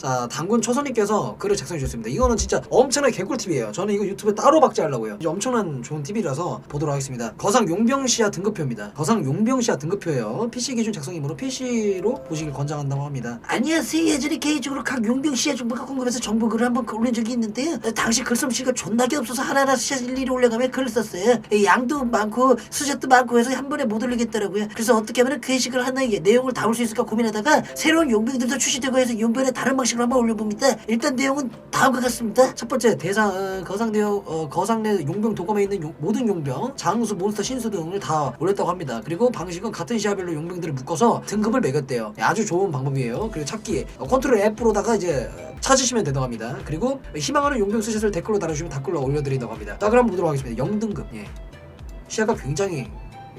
자 당군 초선님께서 글을 작성해 주셨습니다. 이거는 진짜 엄청나게 개꿀 팁이에요. 저는 이거 유튜브에 따로 박제하려고요. 이제 엄청난 좋은 팁이라서 보도록 하겠습니다. 거상 용병시야 등급표입니다. 거상 용병시야 등급표예요. PC 기준 작성이므로 PC로 보시길 권장한다고 합니다. 안녕하세요. 예전에 개인적으로 각 용병 씨의 정보가 궁금해서 정보 글을 한번 올린 적이 있는데요. 어, 당시 글솜씨가 존나게 없어서 하나하나 샷 일일이 올려가며 글을 썼어요. 이 양도 많고 수zet도 많고 해서 한 번에 못 올리겠더라고요. 그래서 어떻게 하면 괴식을 하나 이게 내용을 담을 수 있을까 고민하다가 새로운 용병들도 출시되고 해서 용병의 다른 방식 으로 한번 올려봅니다. 일단 내용은 다음과 같습니다. 첫 번째 대상 어, 거상대 어, 거상내 용병 도감에 있는 용- 모든 용병 장수 몬스터 신수 등을 다 올렸다고 합니다. 그리고 방식은 같은 시야별로 용병들을 묶어서 등급을 매겼대요. 아주 좋은 방법이에요. 그리고 찾기 어, 컨트롤 F로다가 이제 어, 찾으시면 된다고 합니다. 그리고 희망하는 용병 스샷을 댓글로 달아주시면 댓글로 올려드린다고 합니다. 자 그럼 보도록 하겠습니다. 0등급 예. 시야가 굉장히 예,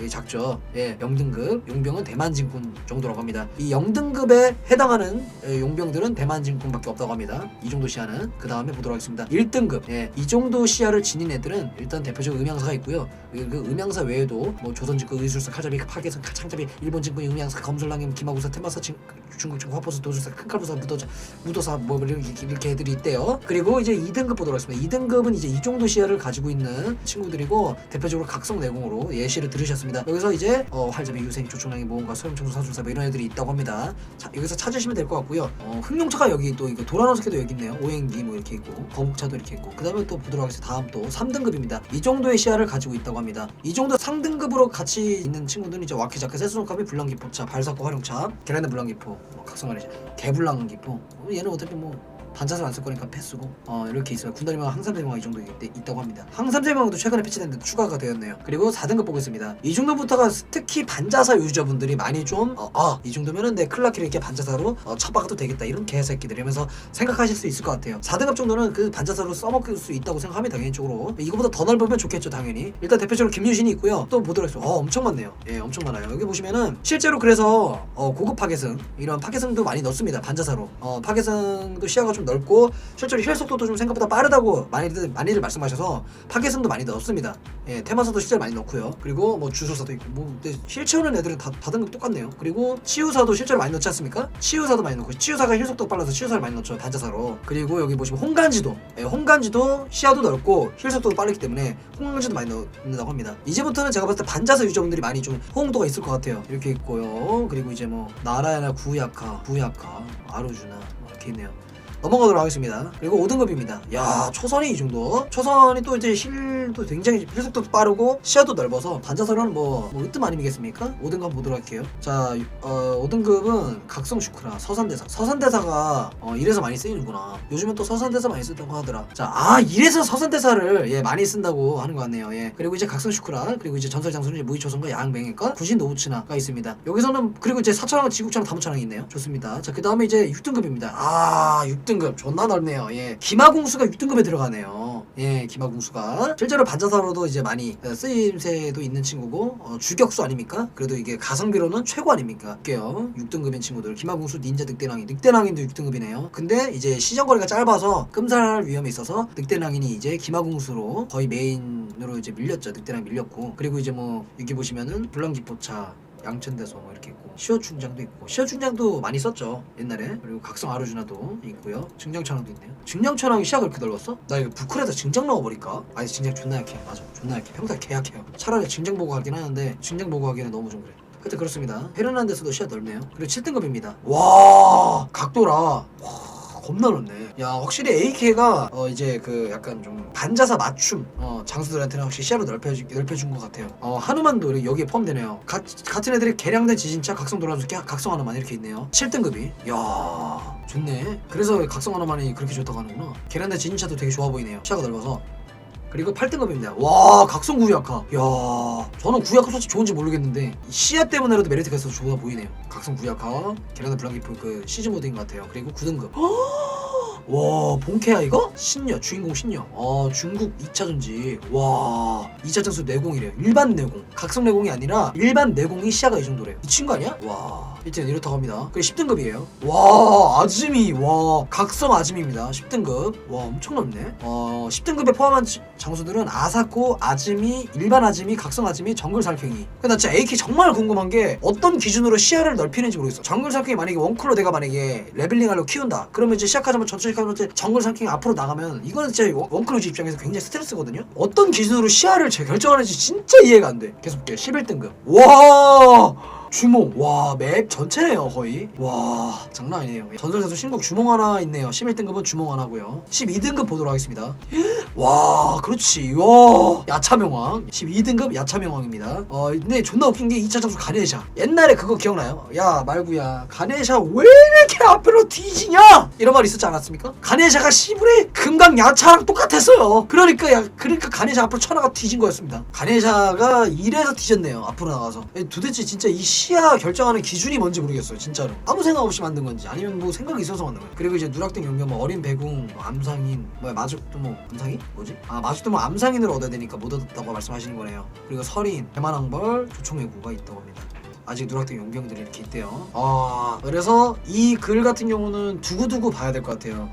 작죠. 예, 0등급 용병은 대만 진군 정도라고 합니다. 이 0등급에 해당하는 예, 용병들은 대만 진군밖에 없다고 합니다. 이 정도 시야는 그 다음에 보도록 하겠습니다. 1등급 예, 이 정도 시야를 지닌 애들은 일단 대표적으로 음양사가 있고요. 그, 그 음양사 외에도 뭐 조선진군 의술사 칼잡이 파괴선 창잡이 일본 진군 음양사 검술랑임 기마구사 테마사 진, 중국 진 화포사 도술사 큰칼부사 무도자 무도사 뭐 이렇게, 이렇게 애들이 있대요. 그리고 이제 2등급 보도록 하겠습니다. 2등급은 이제 이 정도 시야를 가지고 있는 친구들이고 대표적으로 각성 내공으로 예시를 들으셨습니다. 여기서 이제 어, 활잡이 유생 조총랑이 모험가 소형청소 사술사 뭐 이런 애들이 있다고 합니다. 자, 여기서 찾으시면 될 것 같고요. 어, 흑룡차가 여기 또 이거 도라노스케도 여기 있네요. 오행기 뭐 이렇게 있고 거북차도 이렇게 있고 그 다음에 또 보도록 하겠습니다. 다음 또 3등급입니다. 이 정도의 시야를 가지고 있다고 합니다. 이 정도 상등급으로 같이 있는 친구들은 이제 와키자크 세수노카비 불랑기포차 발사코 활용차 계란의 불랑기포 뭐 각성하리 개불랑기포 어, 얘는 어차피 뭐 반차를 안쓸 거니까 패스고. 어 이렇게 있어요. 군단이면 항삼 세명이 정도 있, 있다고 합니다. 항삼 세명도 최근에 패치됐는데 추가가 되었네요. 그리고 4등급 보겠습니다. 이 정도부터가 특히 반자사 유저분들이 많이 좀어이 정도면은 내 클라키를 이렇게 반자사로 어, 쳐박아도 되겠다. 이런 개새끼들이면서 생각하실 수 있을 것 같아요. 4등급 정도는 그 반자사로 써먹을 수 있다고 생각합니다 개인적으로. 이거보다 더 넓으면 좋겠죠 당연히. 일단 대표적으로 김유신이 있고요. 또 보도록 했어요. 어 엄청 많네요. 예 엄청 많아요. 여기 보시면은 실제로 그래서 어, 고급 파괴승 이런 파괴승도 많이 넣습니다. 반자사로. 어 파괴승도 시야가 좀 넓고 실제로 힐 속도도 좀 생각보다 빠르다고 많이들 많이들 말씀하셔서 파괴승도 많이 넣습니다. 예 테마사도 실제로 많이 넣고요. 그리고 뭐 주술사도 있고 뭐 근데 실 채우는 애들은 다, 다 등급 똑같네요. 그리고 치유사도 실제로 많이 넣지 않습니까? 치유사도 많이 넣고 치유사가 힐 속도가 빨라서 치유사를 많이 넣죠 반자사로. 그리고 여기 보시면 홍간지도. 예, 홍간지도 시야도 넓고 힐 속도도 빠르기 때문에 홍간지도 많이 넣는다고 합니다. 이제부터는 제가 봤을 때 반자사 유저분들이 많이 좀 호응도가 있을 것 같아요. 이렇게 있고요. 그리고 이제 뭐 나라야나 구야카 구야카 아루주나 뭐 이렇게 있네요 넘어가도록 하겠습니다. 그리고 5등급입니다. 야, 초선이 이 정도. 초선이 또 이제 힐도 굉장히 힐속도 빠르고 시야도 넓어서 반자설은 뭐, 뭐 으뜸 아니겠습니까? 5등급 한번 보도록 할게요. 자, 어, 5등급은 각성 슈크라 서산대사. 서산대사가 어, 이래서 많이 쓰이는구나. 요즘은 또 서산대사 많이 쓴다고 하더라. 자, 아, 이래서 서산대사를 예, 많이 쓴다고 하는 것 같네요. 예. 그리고 이제 각성 슈크라, 그리고 이제 전설 장수는 무이초선과 야항맹이과 구신 노우츠나가 있습니다. 여기서는 그리고 이제 사천왕 지국천왕 다무천왕이 있네요. 좋습니다. 자, 그 다음에 이제 6등급입니다. 아, 6등 급 존나 넓네요. 예. 기마공수가 6등급에 들어가네요. 예, 기마공수가 실제로 반자사로도 이제 많이 어, 쓰임새도 있는 친구고 어, 주격수 아닙니까? 그래도 이게 가성비로는 최고 아닙니까? 할게요. 6등급인 친구들 기마공수 닌자 늑대낭인 늑대낭인도 6등급이네요. 근데 이제 시정거리가 짧아서 끔살할 위험이 있어서 늑대낭인이 이제 기마공수로 거의 메인으로 이제 밀렸죠. 늑대랑 밀렸고 그리고 이제 뭐 여기 보시면은 불랑기포차 양천대소 뭐 이렇게 있고 시어 충장도 있고 시어 충장도 많이 썼죠 옛날에. 그리고 각성 아루주나도 있고요. 증장천왕도 있네요. 증장천왕이 시야 그렇게 넓었어? 나 이거 부클에다 증장 넣어버릴까? 아니 증장 존나 약해. 맞아 존나 약해. 평소에 개 약해요. 차라리 증장 보고 하긴 하는데 증장 보고 하기에는 너무 좀 그래. 하여튼 그렇습니다. 헤르난데스도 시야 넓네요. 그리고 7등급입니다. 와 각도라. 와 겁나 넓네. 야 확실히 AK가 어 이제 그 약간 좀 반자사 맞춤 어 장수들한테는 확실히 시야를 넓혀주, 넓혀준 것 같아요. 어 한우만도 여기에 포함되네요. 가, 같은 애들이 개량된 지진차 각성 돌아서 각성 하나만 이렇게 있네요. 7등급이. 야 좋네. 그래서 각성 하나만이 그렇게 좋다고 하는구나. 개량된 지진차도 되게 좋아 보이네요. 시야가 넓어서. 그리고 8등급입니다. 와, 각성 구약화. 야, 저는 구약화 솔직히 좋은지 모르겠는데 시야 때문에라도 메리트가 있어서 좋아 보이네요. 각성 구약화, 계란의 블랑기프 그 시즈 모드인 것 같아요. 그리고 9등급. 와, 본캐야 이거? 신녀, 주인공 신녀. 어, 중국 2차 전지. 와, 2차 전수 내공이래요. 일반 내공. 각성 내공이 아니라 일반 내공이 시야가 이 정도래요. 미친 거 아니야? 와. 일단 이렇다고 합니다. 그리고 10등급이에요. 와 아즈미 와 각성 아즈미입니다. 10등급 와 엄청 높네. 어 10등급에 포함한 지- 장수들은 아사코, 아즈미, 일반 아즈미, 각성 아즈미, 정글 살쾡이. 근데 나 진짜 AK 정말 궁금한 게 어떤 기준으로 시야를 넓히는지 모르겠어. 정글 살쾡이 만약에 원클로 내가 만약에 레벨링하려고 키운다. 그러면 이제 시작하자마자 전투 시작하자마자 정글 살쾡이 앞으로 나가면 이거는 진짜 원- 원클로즈 입장에서 굉장히 스트레스거든요. 어떤 기준으로 시야를 제- 결정하는지 진짜 이해가 안 돼. 계속 볼게요. 11등급. 와. 주몽. 와 맵 전체네요 거의. 와 장난 아니네요. 전설에서 신곡 주몽 하나 있네요. 11등급은 주몽 하나고요. 12등급 보도록 하겠습니다. 와 그렇지. 와 야차명왕. 12등급 야차명왕입니다. 어 근데 존나 웃긴 게 2차 장수 가네샤. 옛날에 그거 기억나요? 야 말구야. 가네샤 왜 이렇게 앞으로 뒤지냐? 이런 말 있었지 않았습니까? 가네샤가 시불의 금강 야차랑 똑같았어요. 그러니까 야 그러니까 가네샤 앞으로 천하가 뒤진 거였습니다. 가네샤가 이래서 뒤졌네요 앞으로 나가서. 에, 도대체 진짜 이 시야 결정하는 기준이 뭔지 모르겠어요 진짜로 아무 생각 없이 만든 건지 아니면 뭐 생각이 있어서 만든 거예요 그리고 이제 누락된 용병 뭐 어린 배궁 뭐 암상인 뭐야 마죽도모 암상인? 뭐지? 아 마죽도모 암상인을 얻어야 되니까 못 얻었다고 말씀하시는 거네요 그리고 설인 대만왕벌 조총해구가 있다고 합니다 아직 누락된 용병들이 이렇게 있대요. 아 그래서 이 글 같은 경우는 두고두고 봐야 될 것 같아요.